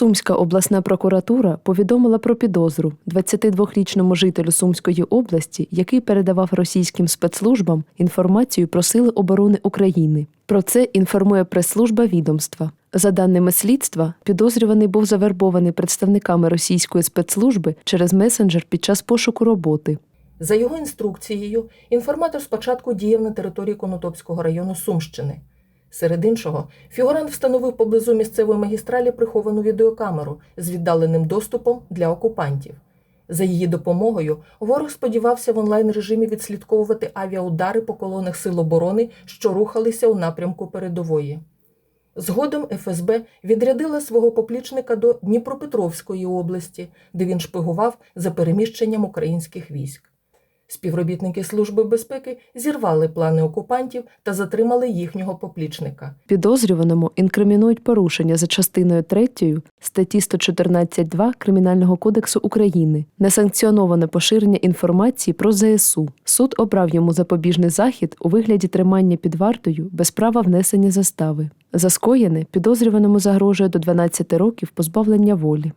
Сумська обласна прокуратура повідомила про підозру 22-річному жителю Сумської області, який передавав російським спецслужбам інформацію про сили оборони України. Про це інформує прес-служба відомства. За даними слідства, підозрюваний був завербований представниками російської спецслужби через месенджер під час пошуку роботи. За його інструкцією, інформатор спочатку діяв на території Конотопського району Сумщини. Серед іншого, фігурант встановив поблизу місцевої магістралі приховану відеокамеру з віддаленим доступом для окупантів. За її допомогою ворог сподівався в онлайн-режимі відслідковувати авіаудари по колонах Сил оборони, що рухалися у напрямку передової. Згодом ФСБ відрядила свого поплічника до Дніпропетровської області, де він шпигував за переміщенням українських військ. Співробітники Служби безпеки зірвали плани окупантів та затримали їхнього поплічника. Підозрюваному інкримінують порушення за частиною 3 статті 114.2 Кримінального кодексу України, несанкціоноване поширення інформації про ЗСУ. Суд обрав йому запобіжний захід у вигляді тримання під вартою без права внесення застави. За скоєне підозрюваному загрожує до 12 років позбавлення волі.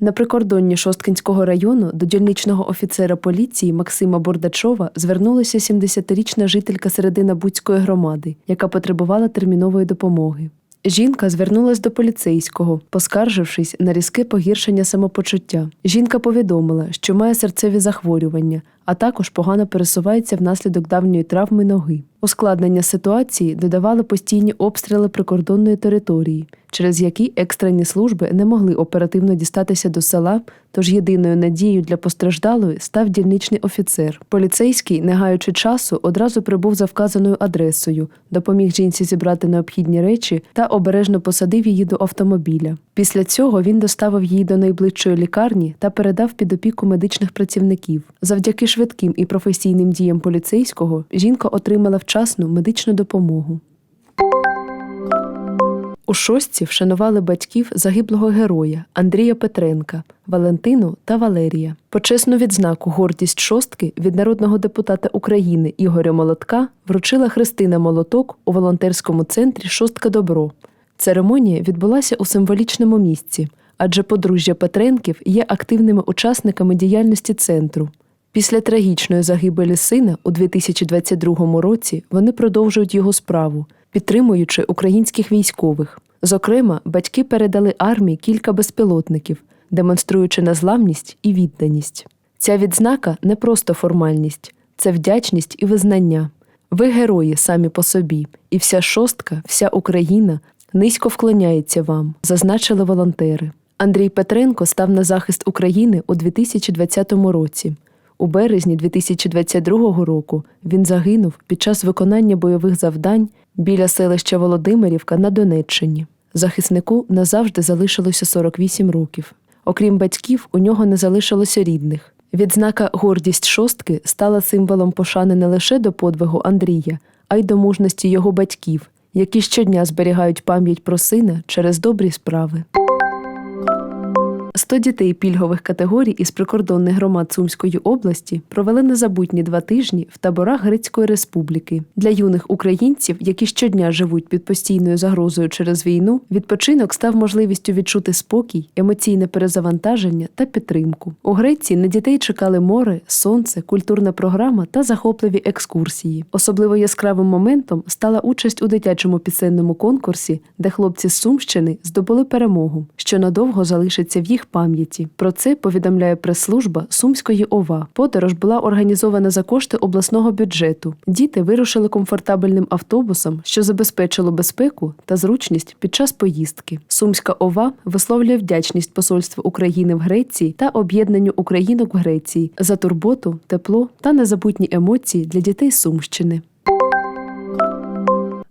На прикордонні Шосткинського району до дільничного офіцера поліції Максима Бордачова звернулася 70-річна жителька середини Буцької громади, яка потребувала термінової допомоги. Жінка звернулась до поліцейського, поскаржившись на різке погіршення самопочуття. Жінка повідомила, що має серцеві захворювання, а також погано пересувається внаслідок давньої травми ноги. Ускладнення ситуації додавали постійні обстріли прикордонної території, через які екстрені служби не могли оперативно дістатися до села, тож єдиною надією для постраждалої став дільничний офіцер. Поліцейський, не гаючи часу, одразу прибув за вказаною адресою, допоміг жінці зібрати необхідні речі та обережно посадив її до автомобіля. Після цього він доставив її до найближчої лікарні та передав під опіку медичних працівників. Завдяки швидким і професійним діям поліцейського жінка отримала вчасну медичну допомогу. У шостці вшанували батьків загиблого героя Андрія Петренка, Валентину та Валерія. Почесну відзнаку гордість шостки від народного депутата України Ігоря Молотка вручила Христина Молоток у волонтерському центрі Шостка Добро. Церемонія відбулася у символічному місці, адже подружжя Петренків є активними учасниками діяльності центру. Після трагічної загибелі сина у 2022 році вони продовжують його справу, підтримуючи українських військових. Зокрема, батьки передали армії кілька безпілотників, демонструючи незламність і відданість. Ця відзнака не просто формальність, це вдячність і визнання. Ви герої самі по собі, і вся шостка, вся Україна низько вклоняється вам, зазначили волонтери. Андрій Петренко став на захист України у 2020 році. У березні 2022 року він загинув під час виконання бойових завдань біля селища Володимирівка на Донеччині. Захиснику назавжди залишилося 48 років. Окрім батьків, у нього не залишилося рідних. Відзнака гордість шостки стала символом пошани не лише до подвигу Андрія, а й до мужності його батьків, які щодня зберігають пам'ять про сина через добрі справи. 100 дітей пільгових категорій із прикордонних громад Сумської області провели незабутні два тижні в таборах Грецької республіки. Для юних українців, які щодня живуть під постійною загрозою через війну, відпочинок став можливістю відчути спокій, емоційне перезавантаження та підтримку. У Греції на дітей чекали море, сонце, культурна програма та захопливі екскурсії. Особливо яскравим моментом стала участь у дитячому пісенному конкурсі, де хлопці з Сумщини здобули перемогу, що надовго залишиться в їх пам'яті. Про це повідомляє прес-служба Сумської ОВА. Подорож була організована за кошти обласного бюджету. Діти вирушили комфортабельним автобусом, що забезпечило безпеку та зручність під час поїздки. Сумська ОВА висловлює вдячність посольству України в Греції та об'єднанню українок в Греції за турботу, тепло та незабутні емоції для дітей Сумщини.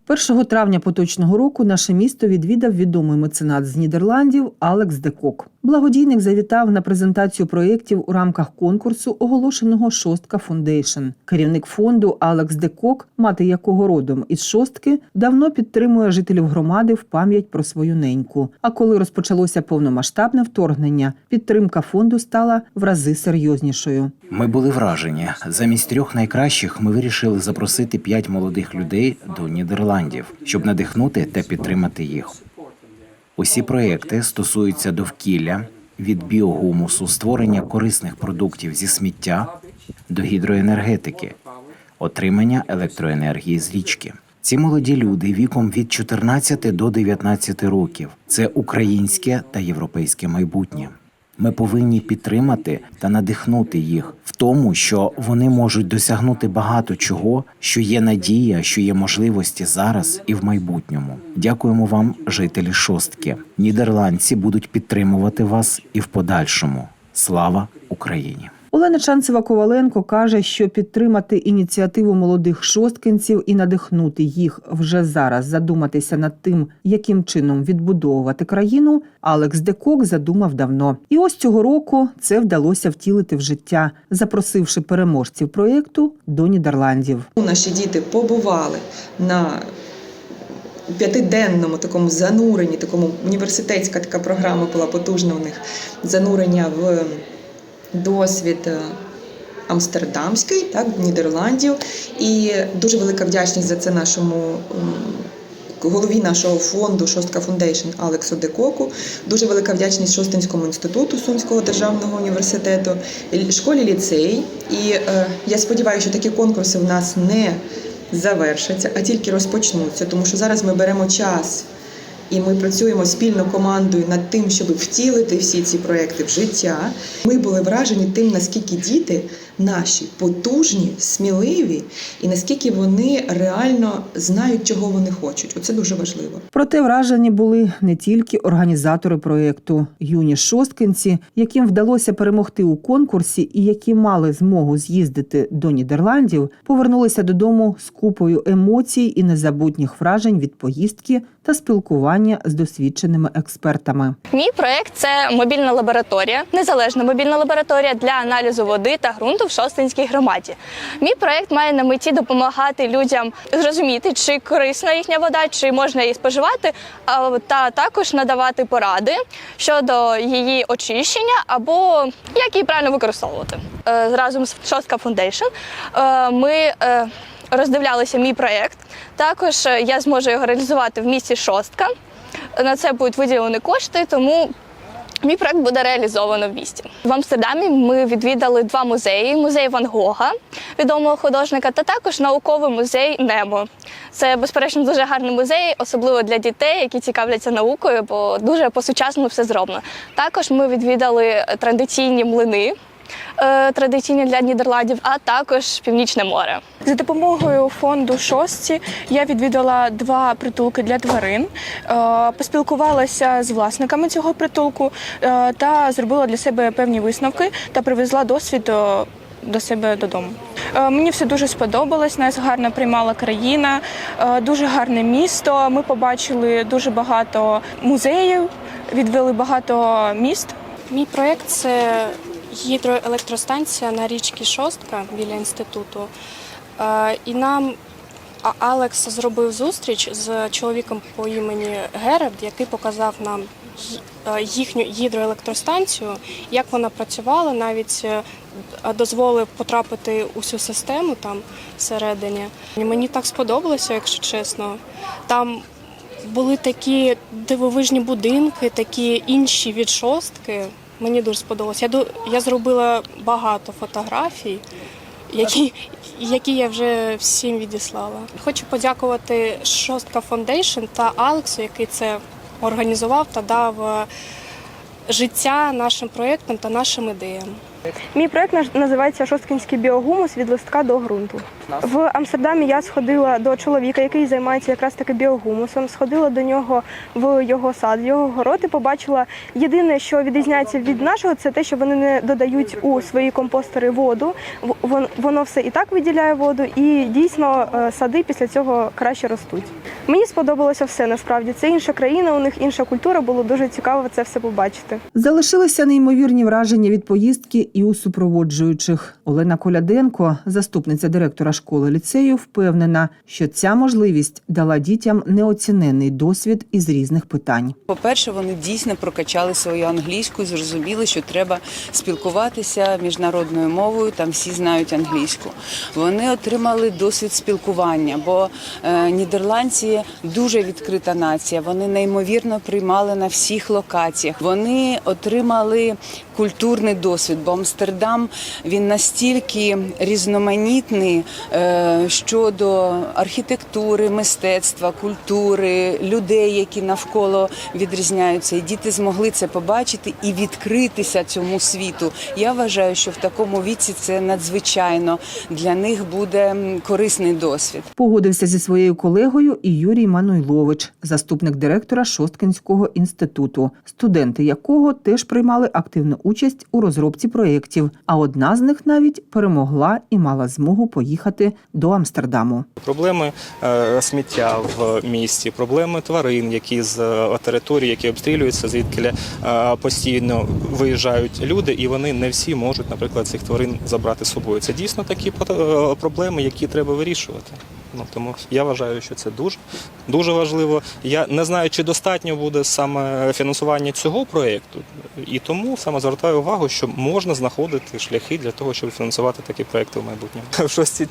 1 травня поточного року наше місто відвідав відомий меценат з Нідерландів Алекс Декок. Благодійник завітав на презентацію проєктів у рамках конкурсу, оголошеного Шостка Фундейшн. Керівник фонду Алекс Декок, мати якого родом із шостки, давно підтримує жителів громади в пам'ять про свою неньку. А коли розпочалося повномасштабне вторгнення, підтримка фонду стала в рази серйознішою. Ми були вражені. Замість трьох найкращих ми вирішили запросити п'ять молодих людей до Нідерландів, щоб надихнути та підтримати їх. Усі проекти стосуються довкілля від біогумусу, створення корисних продуктів зі сміття до гідроенергетики, отримання електроенергії з річки. Ці молоді люди віком від 14 до 19 років це українське та європейське майбутнє. Ми повинні підтримати та надихнути їх в тому, що вони можуть досягнути багато чого, що є надія, що є можливості зараз і в майбутньому. Дякуємо вам, жителі шостки. Нідерландці будуть підтримувати вас і в подальшому. Слава Україні! Олена Чанцева Коваленко каже, що підтримати ініціативу молодих шосткинців і надихнути їх вже зараз задуматися над тим, яким чином відбудовувати країну, Алекс Декок задумав давно. І ось цього року це вдалося втілити в життя, запросивши переможців проєкту до Нідерландів. Наші діти побували на п'ятиденному такому зануренні, такому університетська така програма була потужна у них занурення в досвід. е, Амстердамський, так, Нідерландів, і дуже велика вдячність за це нашому голові нашого фонду Шостка Фундейшн Алексу Декоку. Дуже велика вдячність Шостинському інституту Сумського державного університету, школі ліцей. І е, я сподіваюся, що такі конкурси в нас не завершаться, а тільки розпочнуться, тому що зараз ми беремо час. І ми працюємо спільно командою над тим, щоб втілити всі ці проекти в життя. Ми були вражені тим, наскільки діти наші потужні, сміливі, і наскільки вони реально знають, чого вони хочуть. Оце дуже важливо. Проте вражені були не тільки організатори проєкту юні шосткинці, яким вдалося перемогти у конкурсі і які мали змогу з'їздити до Нідерландів, повернулися додому з купою емоцій і незабутніх вражень від поїздки та спілкування з досвідченими експертами. Мій проект це мобільна лабораторія, незалежна мобільна лабораторія для аналізу води та ґрунту в Шостинській громаді. Мій проект має на меті допомагати людям зрозуміти, чи корисна їхня вода, чи можна її споживати, та також надавати поради щодо її очищення або як її правильно використовувати. Е, Разом з Шостка Foundation е, ми е, роздивлялися мій проект. Також я зможу його реалізувати в місті Шостка. На це будуть виділені кошти, тому мій проект буде реалізовано в місті. В Амстердамі ми відвідали два музеї: музей Ван Гога, відомого художника, та також науковий музей Немо. Це безперечно дуже гарний музей, особливо для дітей, які цікавляться наукою, бо дуже по-сучасному все зроблено. Також ми відвідали традиційні млини. Е, Традиційні для Нідерландів, а також Північне море. За допомогою фонду шостці я відвідала два притулки для тварин, е, поспілкувалася з власниками цього притулку е, та зробила для себе певні висновки та привезла досвід до себе додому. Мені все дуже сподобалось. Нас гарно приймала країна, дуже гарне місто. Ми побачили дуже багато музеїв, відвели багато міст. Мій проєкт це гідроелектростанція на річці Шостка біля інституту. Е, І нам Алекс зробив зустріч з чоловіком по імені Герард, який показав нам е, їхню гідроелектростанцію, як вона працювала, навіть е, дозволив потрапити у цю систему там всередині. Мені так сподобалося, якщо чесно. Там були такі дивовижні будинки, такі інші від шостки. Мені дуже сподобалось. Я, я зробила багато фотографій, які, які я вже всім відіслала. Хочу подякувати Шостка Фондейшн та Алексу, який це організував та дав е, життя нашим проєктам та нашим ідеям. Мій проект наш- називається Шосткінський біогумус від листка до ґрунту. В Амстердамі я сходила до чоловіка, який займається якраз таки біогумусом. Сходила до нього в його сад, в його город і побачила єдине, що відрізняється від нашого, це те, що вони не додають у свої компостери воду. Воно все і так виділяє воду, і дійсно е, сади після цього краще ростуть. Мені сподобалося все насправді. Це інша країна, у них інша культура. Було дуже цікаво це все побачити. Залишилися неймовірні враження від поїздки і у супроводжуючих. Олена Коляденко, заступниця директора школи ліцею, впевнена, що ця можливість дала дітям неоцінений досвід із різних питань. По-перше, вони дійсно прокачали свою англійську зрозуміли, що треба спілкуватися міжнародною мовою. Там всі знають англійську. Вони отримали досвід спілкування, бо е, нідерландці дуже відкрита нація. Вони неймовірно приймали на всіх локаціях. Вони отримали культурний досвід, бо Амстердам він настільки різноманітний е, щодо архітектури, мистецтва, культури, людей, які навколо відрізняються. І діти змогли це побачити і відкритися цьому світу. Я вважаю, що в такому віці це надзвичайно для них буде корисний досвід. Погодився зі своєю колегою і Юрій Мануйлович, заступник директора Шосткинського інституту, студенти якого теж приймали активну участь у розробці проєктів. А одна з них навіть перемогла і мала змогу поїхати до Амстердаму. Проблеми е, сміття в місті, проблеми тварин, які з е, території, які обстрілюються, звідки е, постійно виїжджають люди, і вони не всі можуть, наприклад, цих тварин забрати з собою. Це дійсно такі проблеми, які треба вирішувати. Ну тому я вважаю, що це дуже дуже важливо. Я не знаю, чи достатньо буде саме фінансування цього проєкту, і тому саме звертаю увагу, що можна знаходити шляхи для того, щоб фінансувати такі проекти в майбутньому. В шості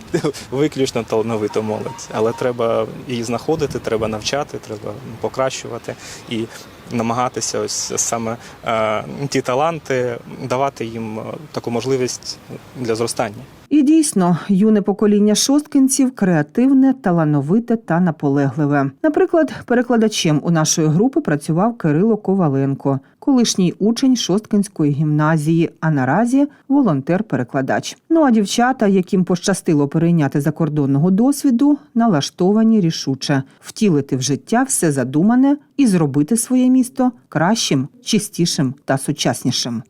виключно талановита молодь, але треба її знаходити, треба навчати, треба покращувати і намагатися ось саме е, ті таланти давати їм е, таку можливість для зростання. І дійсно, юне покоління шосткинців креативне, талановите та наполегливе. Наприклад, перекладачем у нашої групи працював Кирило Коваленко, колишній учень Шосткинської гімназії, а наразі волонтер-перекладач. Ну а дівчата, яким пощастило перейняти закордонного досвіду, налаштовані рішуче втілити в життя все задумане і зробити своє місто кращим, чистішим та сучаснішим.